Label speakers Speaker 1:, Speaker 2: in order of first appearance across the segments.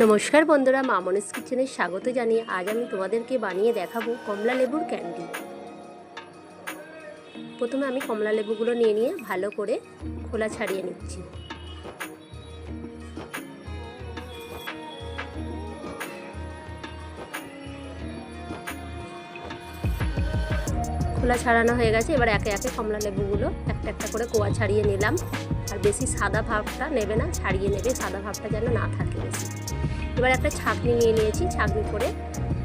Speaker 1: নমস্কার বন্ধুরা মামনিস কিচেনে স্বাগত জানিয়ে আজ আমি তোমাদেরকে বানিয়ে দেখাবো কমলা লেবুর ক্যান্ডি প্রথমে আমি কমলা লেবুগুলো নিয়ে নিয়ে ভালো করে খোলা ছাড়িয়ে নিচ্ছি। খোলা ছাড়ানো হয়ে গেছে, এবার একে একে কমলা লেবুগুলো একটা একটা করে কোয়া ছাড়িয়ে নিলাম। আর বেশি সাদা ভাবটা নেবে না, ছাড়িয়ে নেবে, সাদা ভাবটা যেন না থাকে বেশি। এবার একটা ছাঁকনি নিয়ে নিয়েছি, ছাঁকনি করে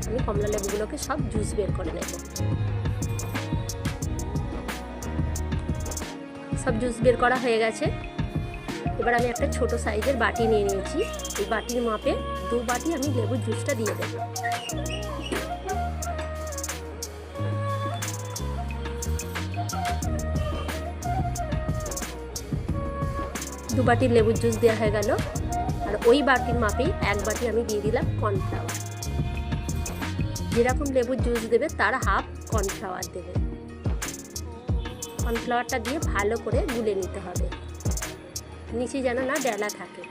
Speaker 1: আমি কমলা লেবুগুলোকে সব জুস বের করে নেব। সব জুস বের করা হয়ে গেছে। এবার আমি একটা ছোট সাইজের বাটি নিয়ে নিয়েছি। এই বাটির মাপে দু বাটি আমি লেবুর জুসটা দিয়ে দেবো। দু বাটি লেবুর জুস দেওয়া হয়ে গেল। আর ওই বাটির মাপেই এক বাটি আমি দিয়ে দিলাম কর্নফ্লাওয়ার যেরকম লেবুর জুস দেবে, তার হাফ কর্নফ্লাওয়ার দেবে। কর্নফ্লাওয়ারটা দিয়ে ভালো করে গুলে নিতে হবে। নিচে যেন না ডেলা থাকে।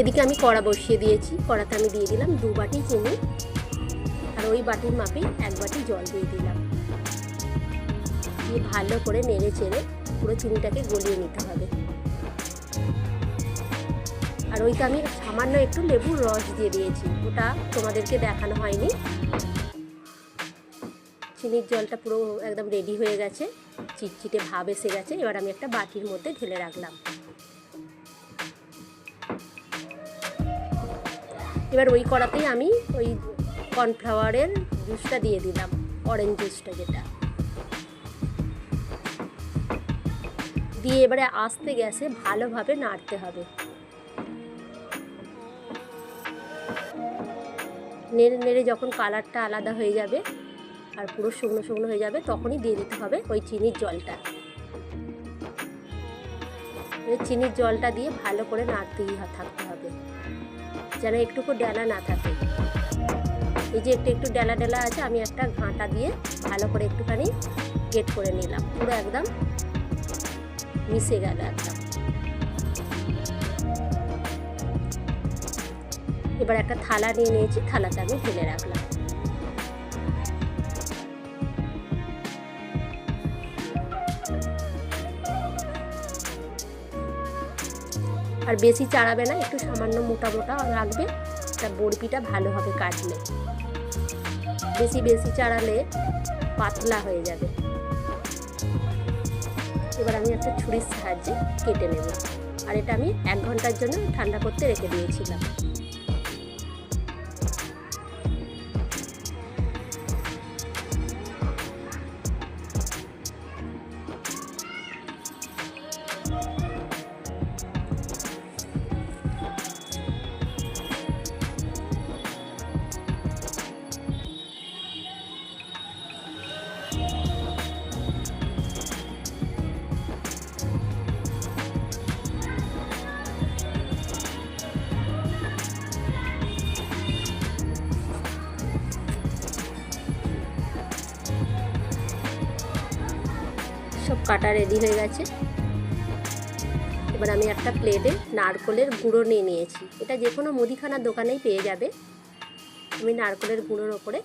Speaker 1: এদিকে আমি কড়া বসিয়ে দিয়েছি। কড়াতে আমি দিয়ে দিলাম দু বাটি চিনি আর ওই বাটির মাপে এক বাটি জল দিয়ে দিলাম। দিয়ে ভালো করে নেড়ে চেড়ে পুরো চিনিটাকে গলিয়ে নিতে হবে। আর ওইটা আমি সামান্য একটু লেবুর রস দিয়ে দিয়েছি। ওটা তোমাদেরকে দেখানো হয়নি। চিনির জলটা পুরো একদম রেডি হয়ে গেছে। চিটচিটে ভাব এসে গেছে। এবার আমি একটা বাটির মধ্যে ঢেলে রাখলাম। এবার ওই কড়াতেই আমি ওই কর্নফ্লাওয়ারের জুসটা দিয়ে দিলাম অরেঞ্জ জুসটা যেটা। দিয়ে এবারে আস্তে গ্যাসে ভালোভাবে নাড়তে হবে। নেড়ে নেড়ে যখন কালারটা আলাদা হয়ে যাবে আর পুরো শুকনো শুকনো হয়ে যাবে, তখনই দিয়ে দিতে হবে ওই চিনির জলটা। চিনির জলটা দিয়ে ভালো করে নাড়তেই থাকতে হবে। যেন একটুকু ডেলা না থাকে। এই যে একটু একটু ডেলা ডেলা আছে, আমি একটা ঘাঁটা দিয়ে ভালো করে একটুখানি গেট করে নিলাম। পুরো একদম মিশে গেল একদম। এবার একটা থালা নিয়ে নিয়েছি থালাতে আমি ঢেলে রাখলাম। আর বেশি চাড়াবে না, একটু সামান্য মোটা মোটা রাখবে তা বরফিটা ভালো হবে কাটলে। বেশি বেশি চাড়ালে পাতলা হয়ে যাবে। এবার আমি একটা ছুরির সাহায্যে কেটে নেব। আর এটা আমি এক ঘণ্টার জন্য ঠান্ডা করতে রেখে দিয়েছিলাম। সব কাটা রেডি হয়ে গেছে। এবার আমি একটা প্লেটে নারকলের গুঁড়ো নিয়ে নিয়েছি। এটা যে কোনো মুদিখানার দোকানেই পেয়ে যাবে। আমি নারকলের গুঁড়োর ওপরে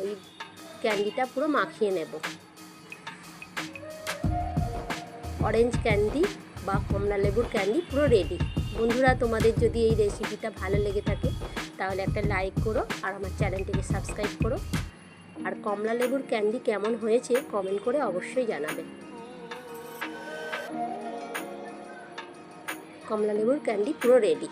Speaker 1: ওই ক্যান্ডিটা পুরো মাখিয়ে নেব। অরেঞ্জ ক্যান্ডি বা কমলা লেবুর ক্যান্ডি পুরো রেডি বন্ধুরা, তোমাদের যদি এই রেসিপিটা ভালো লেগে থাকে, তাহলে একটা লাইক করো আর আমার চ্যানেলটিকে সাবস্ক্রাইব করো। আর কমলা লেবুর ক্যান্ডি কেমন হয়েছে কমেন্ট করে অবশ্যই জানাবে। কমলা লেবুর ক্যান্ডি পুরো রেডি